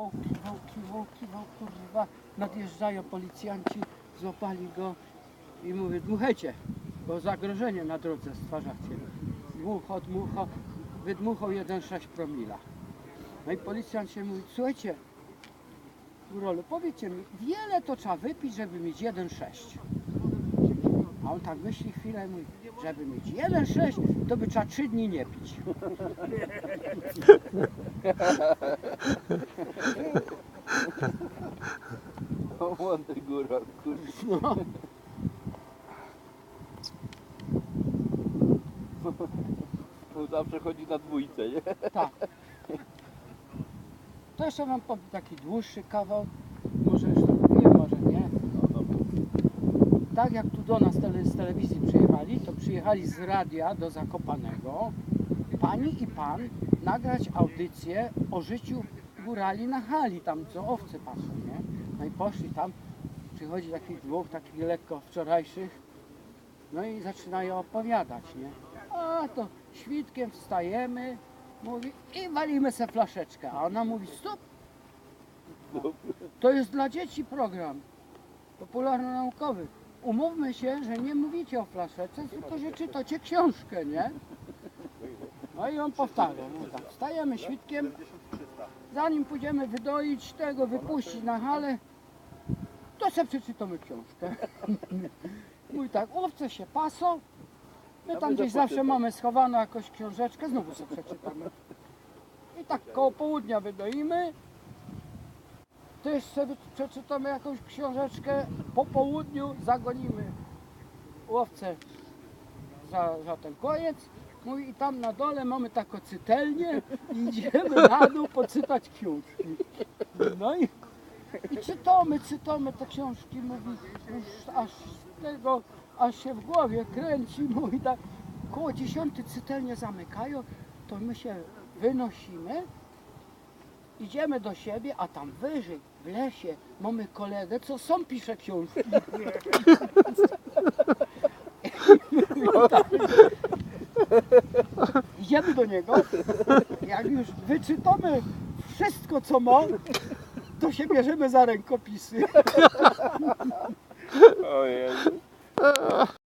Kiwał, kiwał, kiwał, kurwa. Nadjeżdżają policjanci, złapali go i mówię, dmuchajcie, bo zagrożenie na drodze stwarzacie. Dmucho, dmucho, wydmuchał 1,6 promila. No i policjant się mówi, słuchajcie, Rolu, powiedzcie mi, wiele to trzeba wypić, żeby mieć 1,6. A on tak myśli chwilę mówi, żeby mieć 1,6, to by trzeba 3 dni nie pić. O, młody góral, kurde. No. On zawsze chodzi na dwójce, nie? Tak. To jeszcze mam taki dłuższy kawał. Może już to mówiłem, może nie. Tak jak tu do nas tele, z telewizji przyjechali, to przyjechali z radia do Zakopanego pani i pan nagrać audycję o życiu górali na hali, tam co owce patrzą, nie? No i poszli tam, przychodzi takich dwóch, takich lekko wczorajszych, no i zaczynają opowiadać, nie? A to świtkiem wstajemy, mówi i walimy se flaszeczkę. A ona mówi stop. To jest dla dzieci program popularno-naukowy. Umówmy się, że nie mówicie o flaszeczce, tylko że czytacie książkę, nie? No i on powtarza, no tak, wstajemy świtkiem, zanim pójdziemy wydoić tego, wypuścić na halę, to sobie przeczytamy książkę. Mówi tak, owce się pasą, my tam gdzieś zawsze mamy schowaną jakąś książeczkę, znowu sobie przeczytamy. I tak koło południa wydoimy, też sobie przeczytamy jakąś książeczkę, po południu zagonimy łowcę za, za ten koniec. Mówi i tam na dole mamy taką cytelnię. I idziemy na dół poczytać książki. No i, i czytamy, czytamy te książki, mówi już aż tego, aż się w głowie kręci, mówi tak, koło dziesiąty cytelnie zamykają, to my się wynosimy, idziemy do siebie, a tam wyżej, w lesie, mamy kolegę, co sam pisze książki. Idziemy do niego, jak już wyczytamy wszystko, co ma, to się bierzemy za rękopisy. O Jezu.